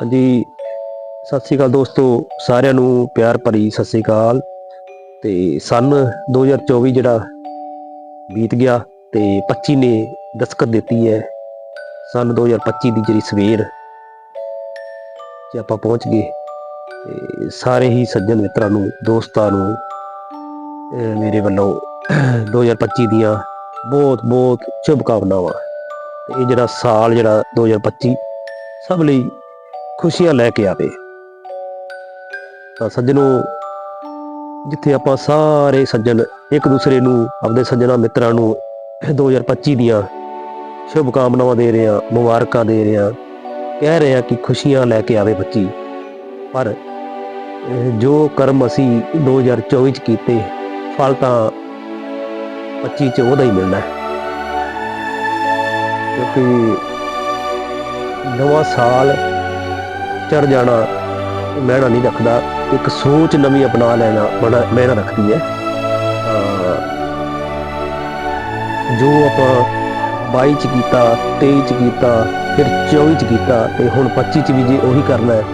ਹਾਂਜੀ, ਸਤਿ ਸ੍ਰੀ ਅਕਾਲ ਦੋਸਤੋ, ਸਾਰਿਆਂ ਨੂੰ ਪਿਆਰ ਭਰੀ ਸਤਿ ਸ੍ਰੀ ਅਕਾਲ। ਤੇ ਸਨ 2024 ਜਿਹੜਾ ਬੀਤ ਗਿਆ ਤੇ 25 ਨੇ ਦਸਤਖਤ ਦਿੱਤੀ ਹੈ। ਸਨ 2025 ਦੀ ਜਿਹੜੀ ਸਵੇਰ 'ਚ ਆਪਾਂ ਪਹੁੰਚ ਗਏ, ਤੇ ਸਾਰੇ ਹੀ ਸੱਜਣ ਮਿੱਤਰਾਂ ਨੂੰ, ਦੋਸਤਾਂ ਨੂੰ ਮੇਰੇ ਵੱਲੋਂ 2025 ਦੀਆਂ ਬਹੁਤ ਬਹੁਤ ਸ਼ੁਭਕਾਮਨਾਵਾਂ। ਇਹ ਜਿਹੜਾ ਸਾਲ ਜਿਹੜਾ 2025 ਸਭ ਲਈ ਖੁਸ਼ੀਆਂ ਲੈ ਕੇ ਆਵੇ। ਤਾਂ ਸੱਜਣੋ, ਜਿੱਥੇ ਆਪਾਂ ਸਾਰੇ ਸੱਜਣ ਇੱਕ ਦੂਸਰੇ ਨੂੰ ਆਪਣੇ ਸੱਜਣਾ ਮਿੱਤਰਾਂ ਨੂੰ 2025 ਦੀਆਂ ਸ਼ੁਭ ਕਾਮਨਾਵਾਂ ਦੇ ਰਹੇ ਹਾਂ, ਮੁਬਾਰਕਾਂ ਦੇ ਰਹੇ ਹਾਂ, ਕਹਿ ਰਹੇ ਹਾਂ ਕਿ ਖੁਸ਼ੀਆਂ ਲੈ ਕੇ ਆਵੇ 25 ਪਰ ਜੋ ਕਰਮ ਅਸੀਂ 2024 ਚ ਕੀਤੇ, ਫਲ ਤਾਂ 25 ਚ ਉਹਦਾ ਹੀ ਮਿਲਣਾ ਕਿਉਂਕਿ ਨਵਾਂ ਸਾਲ ਚੜ ਜਾਣਾ ਮਹਿਣਾ ਨਹੀਂ ਰੱਖਦਾ। ਇੱਕ ਸੋਚ ਨਵੀਂ ਅਪਣਾ ਲੈਣਾ, ਬੜਾ ਮਹਿਣਾ ਰੱਖਦੀ ਹੈ ਜੋ ਆਪਾਂ 22 ਚ ਕੀਤਾ 23 ਚ ਕੀਤਾ, ਫਿਰ 24 ਚ ਕੀਤਾ, ਤੇ ਹੁਣ 25 ਚ ਵੀ ਜੇ ਉਹੀ ਕਰਨਾ ਹੈ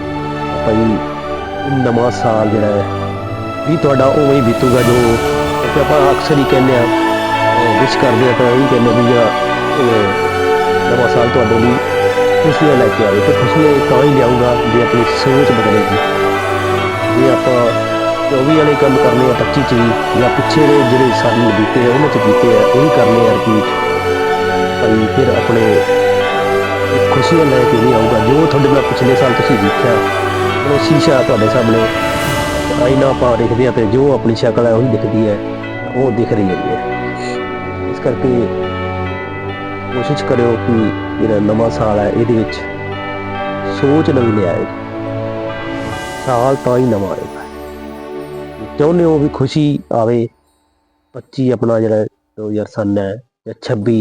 ਭਾਈ ਨਵਾਂ ਸਾਲ ਜਿਹੜਾ ਹੈ ਵੀ ਤੁਹਾਡਾ ਉਵੇਂ ਹੀ ਬੀਤੂਗਾ ਜੋ ਆਪਾਂ ਅਕਸਰ ਹੀ ਕਹਿੰਦੇ ਆ ਵਿਸ਼ ਕਰਦੇ ਆ ਤਾਂ ਇਹੀ ਕਹਿੰਦੇ ਵੀ ਜਿਹੜਾ ਅਹ, ਸਾਲ ਤੁਹਾਡੇ ਲਈ ਖੁਸ਼ੀਆਂ ਲੈ ਕੇ ਆਵੇ ਤੇ ਖੁਸ਼ੀਆਂ ਤਾਂ ਹੀ ਲਿਆਊਗਾ ਜੇ ਆਪਣੀ ਸੋਚ ਬਦਲੇਗੀ। ਜੇ ਆਪਾਂ 24 ਵਾਲੇ ਕੰਮ ਕਰਨੇ ਆ 25 ਚ ਵੀ ਜਾਂ ਪਿੱਛੇ ਦੇ ਜਿਹੜੇ ਸਾਨੂੰ ਬੀਤੇ ਆ ਉਹਨਾਂ ਚ ਬੀਤੇ ਆ ਉਹੀ ਕਰਨੇ ਆ ਰਿਪੀਟ ਭਾਈ ਫਿਰ ਆਪਣੇ ਖੁਸ਼ੀਆਂ ਲੈ ਕੇ ਨਹੀਂ ਆਊਗਾ। ਜੋ ਤੁਹਾਡੇ ਨਾਲ ਪਿਛਲੇ ਸਾਲ ਤੁਸੀਂ ਦੇਖਿਆ ਉਹ ਸ਼ੀਸ਼ਾ ਤੁਹਾਡੇ ਸਾਹਮਣੇ ਆਈਨਾ ਆਪਾਂ ਦੇਖਦੇ ਆ ਤੇ ਜੋ ਆਪਣੀ ਸ਼ਕਲ ਹੈ ਉਹੀ ਦਿਖਦੀ ਹੈ ਉਹ ਦਿਖ ਰਹੀ ਹੈ। ਇਸ ਕਰਕੇ ਕੋਸ਼ਿਸ਼ ਕਰਿਓ ਕਿ ਜਿਹੜਾ ਨਵਾਂ ਸਾਲ ਹੈ, ਇਹਦੇ ਵਿੱਚ ਸੋਚ ਨਵੀਂ ਲਿਆਏ ਸਾਲ ਤਾਂ ਹੀ ਨਵਾਂ ਆਏਗਾ ਚਾਹੁੰਦੇ ਹੋ ਵੀ ਖੁਸ਼ੀ ਆਵੇ 25 ਆਪਣਾ ਜਿਹੜਾ 2003 ਹੈ, ਜਾਂ 26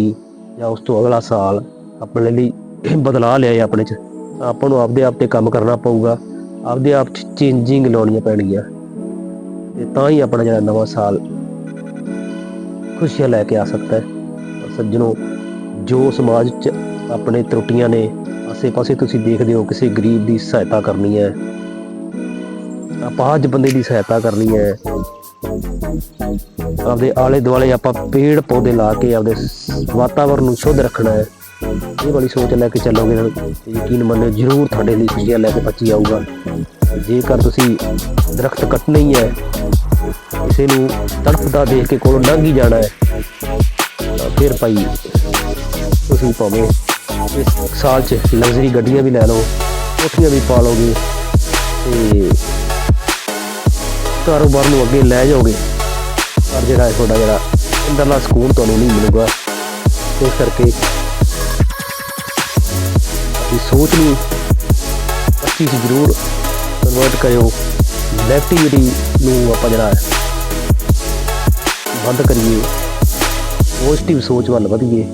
ਜਾਂ ਉਸ ਤੋਂ ਅਗਲਾ ਸਾਲ ਆਪਣੇ ਲਈ ਬਦਲਾ ਲਿਆਏ ਆਪਣੇ ਚ ਆਪਾਂ ਨੂੰ ਆਪਦੇ ਆਪ ਤੇ ਕੰਮ ਕਰਨਾ ਪਊਗਾ। ਆਪਦੇ ਆਪ ਚ ਚੇਂਜਿੰਗ ਲਾਉਣੀਆਂ ਪੈਣਗੀਆਂ। ਤੇ ਤਾਂ ਹੀ ਆਪਣਾ ਜਿਹੜਾ ਨਵਾਂ ਸਾਲ ਖੁਸ਼ੀਆਂ ਲੈ ਕੇ ਆ ਸਕਦਾ ਹੈ। ਸੱਜਣੋ ਜੋ ਸਮਾਜ 'ਚ ਆਪਣੇ ਤਰੁੱਟੀਆਂ ਨੇ, ਆਸੇ-ਪਾਸੇ ਤੁਸੀਂ ਦੇਖਦੇ ਹੋ ਕਿਸੇ ਗਰੀਬ ਦੀ ਸਹਾਇਤਾ ਕਰਨੀ ਹੈ। ਆਪਾਜ ਬੰਦੇ ਦੀ ਸਹਾਇਤਾ ਕਰਨੀ ਹੈ। ਆਪਦੇ ਆਲੇ ਦੁਆਲੇ ਆਪਾਂ ਪੇੜ ਪੌਦੇ ਲਾ ਕੇ ਆਪਦੇ ਵਾਤਾਵਰਨ ਨੂੰ ਸ਼ੁੱਧ ਰੱਖਣਾ ਹੈ। ਇਹ ਵਾਲੀ ਸੋਚ ਲੈ ਕੇ ਚੱਲੋਗੇ ਤਾਂ ਯਕੀਨ ਮੰਨੋ ਜ਼ਰੂਰ ਤੁਹਾਡੇ ਲਈ ਖੁਸ਼ੀਆਂ ਲੈ ਕੇ 25 ਆਊਗਾ। ਜੇਕਰ ਤੁਸੀਂ ਦਰਖਤ ਕੱਟਣਾ ਹੀ ਹੈ, ਕਿਸੇ ਨੂੰ ਤੜਫਦਾ ਦੇਖ ਕੇ ਕੋਲੋਂ ਲੰਘ ਹੀ ਜਾਣਾ ਹੈ ਫਿਰ ਭਾਈ ਤੁਸੀਂ ਭਾਵੇਂ ਇਸ ਸਾਲ 'ਚ ਲਗਜ਼ਰੀ ਗੱਡੀਆਂ ਵੀ ਲੈ ਲਓ, ਕੋਠੀਆਂ ਵੀ ਪਾ ਲਓਗੇ ਤੇ ਕਾਰੋਬਾਰ ਨੂੰ ਅੱਗੇ ਲੈ ਜਾਓਗੇ। ਪਰ ਜਿਹੜਾ ਤੁਹਾਡਾ ਜਿਹੜਾ ਅੰਦਰਲਾ ਸਕੂਨ ਤੁਹਾਨੂੰ ਨਹੀਂ ਮਿਲੂਗਾ, ਇਸ ਕਰਕੇ ਆਪਣੀ ਸੋਚ ਨੂੰ ਅੱਛੀ ਚ ਜ਼ਰੂਰ ਕਨਵਰਟ ਕਰਿਓ। ਨੈਗੇਟਿਵਿਟੀ ਨੂੰ ਆਪਾਂ ਜਿਹੜਾ ਬੰਦ ਕਰੀਏ। ਪੋਜ਼ਿਟਿਵ ਸੋਚ ਵੱਲ ਵਧੀਏ।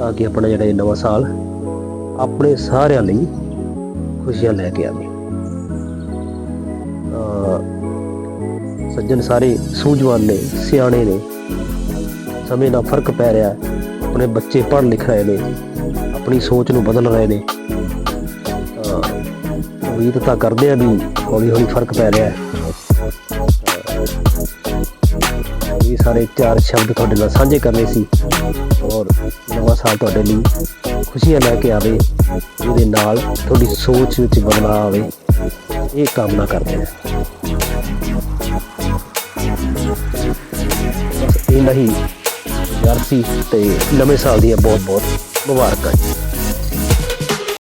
ਤਾਂ ਕਿ ਆਪਣਾ ਜਿਹੜਾ ਇਹ ਨਵਾਂ ਸਾਲ ਆਪਣੇ ਸਾਰਿਆਂ ਲਈ ਖੁਸ਼ੀਆਂ ਲੈ ਕੇ ਆਵੇ। ਸੱਜਣ ਸਾਰੇ ਸੂਝਵਾਨ ਨੇ, ਸਿਆਣੇ ਨੇ, ਸਮੇਂ ਦਾ ਫ਼ਰਕ ਪੈ ਰਿਹਾ ਆਪਣੇ ਬੱਚੇ ਪੜ੍ਹ ਲਿਖ ਰਹੇ ਨੇ, ਆਪਣੀ ਸੋਚ ਨੂੰ ਬਦਲ ਰਹੇ ਨੇ। ਉਮੀਦ ਤਾਂ ਕਰਦੇ ਆ ਵੀ ਹੌਲੀ ਹੌਲੀ ਫ਼ਰਕ ਪੈ ਰਿਹਾ ਹੈ। ਇਹ ਸਾਰੇ ਚਾਰ ਸ਼ਬਦ ਤੁਹਾਡੇ ਨਾਲ ਸਾਂਝੇ ਕਰਨੇ ਸੀ ਔਰ ਨਵਾਂ ਸਾਲ ਤੁਹਾਡੇ ਲਈ ਖੁਸ਼ੀਆਂ ਲੈ ਕੇ ਆਵੇ ਜਿਹਦੇ ਨਾਲ ਤੁਹਾਡੀ ਸੋਚ ਵਿੱਚ ਬਦਲਾਅ ਆਵੇ, ਇਹ ਕਾਮਨਾ ਕਰਦੇ ਹਾਂ। ਬਸ ਇਹ ਨਹੀਂ ਯਾਰ ਸੀ ਤੇ ਨਵੇਂ ਸਾਲ ਦੀਆਂ ਬਹੁਤ ਬਹੁਤ ਮੁਬਾਰਕਾਂ